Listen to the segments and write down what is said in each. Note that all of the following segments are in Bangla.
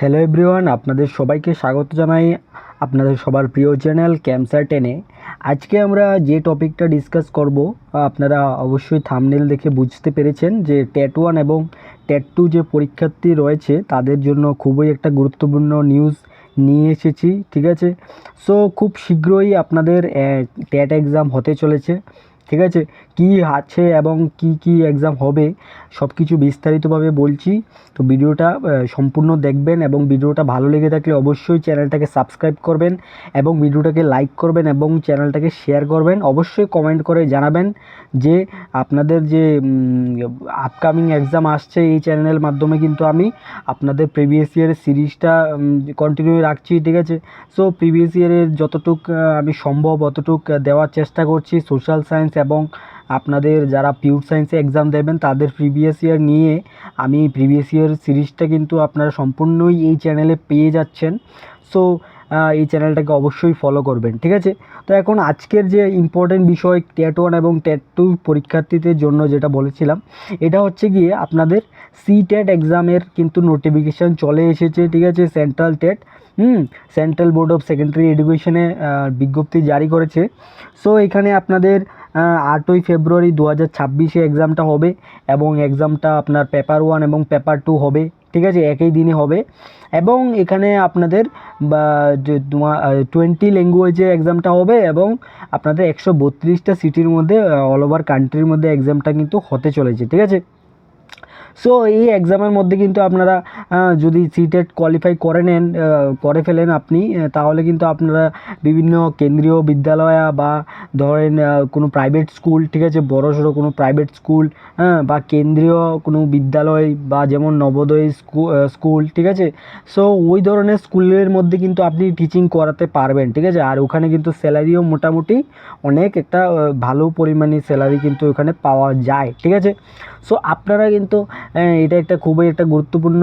হ্যালো এভরিওয়ান আপনাদের সবাইকে স্বাগত জানাই আপনাদের সবার প্রিয় চ্যানেল ক্যামসার টেনে আজকে আমরা যে টপিকটা ডিসকাস করব আপনারা অবশ্যই থামনেল দেখে বুঝতে পেরেছেন যে টেট ওয়ান এবং টেট টু যে পরীক্ষার্থী রয়েছে, তাদের জন্য খুবই একটা গুরুত্বপূর্ণ নিউজ নিয়ে এসেছি, ঠিক আছে? সো খুব শীঘ্রই আপনাদের টেট এক্সাম হতে চলেছে। ঠিক আছে? কী আছে এবং কি কি এক্সাম হবে? সব কিছু বিস্তারিতভাবে বলছি। তো ভিডিওটা সম্পূর্ণ দেখবেন এবং ভিডিওটা ভালো লেগে থাকলে অবশ্যই চ্যানেলটাকে সাবস্ক্রাইব করবেন এবং ভিডিওটাকে লাইক করবেন এবং চ্যানেলটাকে শেয়ার করবেন। অবশ্যই কমেন্ট করে জানাবেন যে আপনাদের যে আপকামিং এক্সাম আসছে এই চ্যানেলের মাধ্যমে কিন্তু আমি আপনাদের প্রিভিয়াস ইয়ারের সিরিজটা কন্টিনিউ রাখছি, ঠিক আছে? সো প্রিভিয়াস ইয়ারের যতটুক আমি সম্ভব অতটুক দেওয়ার চেষ্টা করছি। সোশ্যাল সায়েন্স এবং আপনাদের যারা পিউর সায়েন্সে এক্সাম দেবেন, তাদের প্রিভিয়াস ইয়ার নিয়ে আমি প্রিভিয়াস ইয়ার সিরিজটা কিন্তু আপনারা সম্পূর্ণই এই চ্যানেলে পেয়ে যাচ্ছেন। সো এই চ্যানেলটাকে অবশ্যই ফলো করবেন, ঠিক আছে? তো এখন আজকের যে ইম্পর্টেন্ট বিষয়, টেট ওয়ান এবং টেট টু পরীক্ষার্থীদের জন্য যেটা বলেছিলাম, এটা হচ্ছে গিয়ে আপনাদের সি টেট এক্সামের কিন্তু নোটিফিকেশান চলে এসেছে, ঠিক আছে? Central TET. Hmm central board of secondary এডুকেশনে বিজ্ঞপ্তি জারি করেছে। সো এখানে আপনাদের আটই ফেব্রুয়ারি দু হাজার ছাব্বিশে এক্সামটা হবে এবং এক্সামটা আপনার পেপার ওয়ান এবং পেপার টু হবে, ঠিক আছে? একই দিনে হবে। এবং এখানে আপনাদের টোয়েন্টি ল্যাঙ্গুয়েজে এক্সামটা হবে এবং আপনাদের একশো বত্রিশটা সিটির মধ্যে অল ওভার কান্ট্রির মধ্যে এক্সামটা কিন্তু হতে চলেছে, ঠিক আছে? সো এই এক্সামের মধ্যে কিন্তু আপনারা যদি সিটেট কোয়ালিফাই করে নেন করে ফেলেন আপনি তাহলে কিন্তু আপনারা বিভিন্ন কেন্দ্রীয় বিদ্যালয় বা ধরেন কোনো প্রাইভেট স্কুল ঠিক আছে, বড় সড়ো কোনো প্রাইভেট স্কুল হ্যাঁ বা কেন্দ্রীয় কোনো বিদ্যালয় বা যেমন নবোদয় স্কু- স্কুল ঠিক আছে? সো ওই ধরনের স্কুলের মধ্যে কিন্তু আপনি টিচিং করাতে পারবেন, ঠিক আছে? আর ওখানে কিন্তু স্যালারিও মোটামুটি অনেক একটা ভালো পরিমাণে স্যালারি কিন্তু ওখানে পাওয়া যায়, ঠিক আছে? সো আপনারা কিন্তু এটা একটা খুবই একটা গুরুত্বপূর্ণ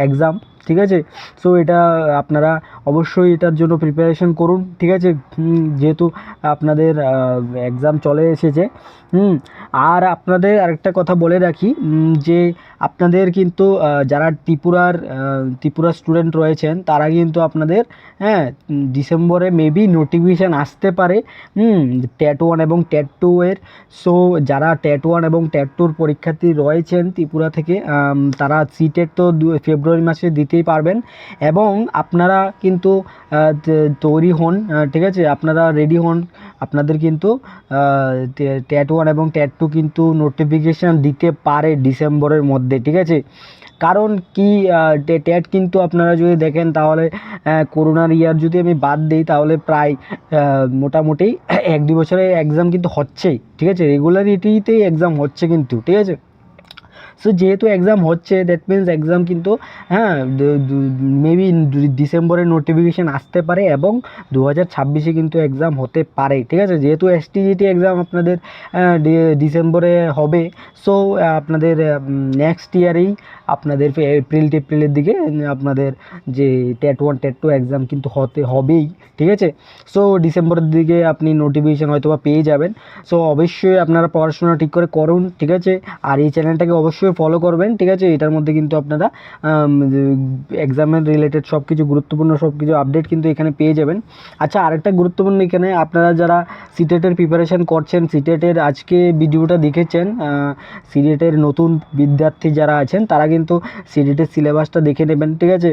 এক্সাম ঠিক আছে? সো এটা আপনারা অবশ্যই এটার জন্য প্রিপারেশন করুন, ঠিক আছে? যেহেতু আপনাদের এক্সাম চলে এসেছে, হুম, আর আপনাদের আরেকটা কথা বলে রাখি যে আপনাদের কিন্তু যারা ত্রিপুরার ত্রিপুরার স্টুডেন্ট রয়েছেন, তারা কিন্তু আপনাদের হ্যাঁ ডিসেম্বরে মেবি নোটিফিকেশান আসতে পারে, হুম ট্যাট ওয়ান এবং ট্যাট টু এর। সো যারা ট্যাট ওয়ান এবং ট্যাট টুর পরীক্ষার্থী রয়েছেন ত্রিপুরা থেকে তারা সিটের তো ফেব্রুয়ারি মাসে দিতেই পারবেন। এবং আপনারা কিন্তু তৈরি হন ঠিক আছে? আপনারা রেডি হন, আপনাদের কিন্তু ট্যাট ওয়ান এবং ট্যাট টু কিন্তু নোটিফিকেশান দিতে পারে ডিসেম্বরের মধ্যে, ঠিক আছে? কারণ কি ট্যাট কিন্তু আপনারা যদি দেখেন, তাহলে করোনার ইয়ার যদি আমি বাদ দিই, তাহলে প্রায় মোটামুটি এক দু বছরে এক্সাম কিন্তু হচ্ছেই, ঠিক আছে? রেগুলারিটিতেই এক্সাম হচ্ছে কিন্তু, ঠিক আছে? সো যেহেতু এক্সাম হচ্ছে দ্যাট মিন্স এক্সাম কিন্তু হ্যাঁ মেবি ডিসেম্বরের নোটিফিকেশান আসতে পারে এবং দু হাজার ছাব্বিশে কিন্তু এক্সাম হতে পারে, ঠিক আছে? যেহেতু এসটিজিটি এক্সাম আপনাদের ডিসেম্বরে হবে সো আপনাদের নেক্সট ইয়ারেই আপনাদের এপ্রিল টেপ্রিলের দিকে আপনাদের যে TET one TET two exam কিন্তু হতে, হবেই, ঠিক আছে? সো ডিসেম্বরের দিকে আপনি নোটিফিকেশান হয়তো বা পেয়ে যাবেন। সো অবশ্যই আপনারা পড়াশোনা ঠিক করে করুন, ঠিক আছে? আর এই চ্যানেলটাকে অবশ্যই ফলো করবেন, ঠিক আছে? এটার মধ্যে কিন্তু আপনারা এক্সামের রিলেটেড সব কিছু গুরুত্বপূর্ণ সব কিছু আপডেট কিন্তু এখানে পেয়ে যাবেন। আচ্ছা আরেকটা গুরুত্বপূর্ণ এখানে আপনারা যারা সিটেটের প্রিপারেশান করছেন। সিটেটের আজকে ভিডিওটা দেখেছেন। সিটেটের নতুন বিদ্যার্থী যারা আছেন, তারা কিন্তু সিটেটের সিলেবাসটা দেখে নেবেন, ঠিক আছে?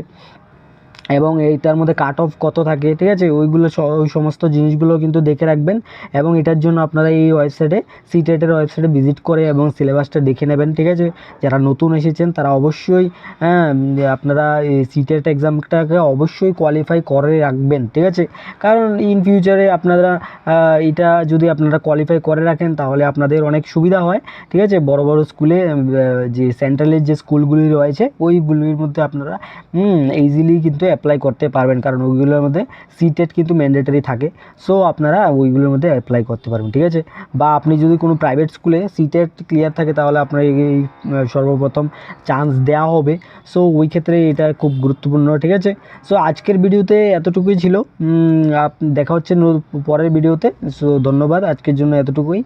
এবং এইটার মধ্যে কাট অফ কত থাকে, ঠিক আছে? ওইগুলো ওই সমস্ত জিনিসগুলো কিন্তু দেখে রাখবেন এবং এটার জন্য আপনারা এই ওয়েবসাইটে সিটেটের ওয়েবসাইটে ভিজিট করে এবং সিলেবাসটা দেখে নেবেন, ঠিক আছে? যারা নতুন এসেছেন, তারা অবশ্যই হ্যাঁ আপনারা এই সিটেট এক্সামটাকে অবশ্যই কোয়ালিফাই করে রাখবেন, ঠিক আছে? কারণ ইন ফিউচারে আপনারা এটা যদি আপনারা কোয়ালিফাই করে রাখেন, তাহলে আপনাদের অনেক সুবিধা হয়, ঠিক আছে? বড় বড় স্কুলে যে সেন্ট্রালের যে স্কুলগুলি রয়েছে, ওইগুলির মধ্যে আপনারা ইজিলি কিন্তু অ্যাপ্লাই করতে পারবেন, কারণ ওইগুলোর মধ্যে সিটেট কিন্তু ম্যান্ডেটারি থাকে। সো আপনারা ওইগুলোর মধ্যে অ্যাপ্লাই করতে পারবেন, ঠিক আছে? বা আপনি যদি কোনো প্রাইভেট স্কুলে সিটেট ক্লিয়ার থাকে, তাহলে আপনার এই সর্বপ্রথম চান্স দেওয়া হবে। সো ওই ক্ষেত্রে এটা খুব গুরুত্বপূর্ণ, ঠিক আছে? সো আজকের ভিডিওতে এতটুকুই ছিল। দেখা হচ্ছে পরের ভিডিওতে। সো ধন্যবাদ। আজকের জন্য এতটুকুই।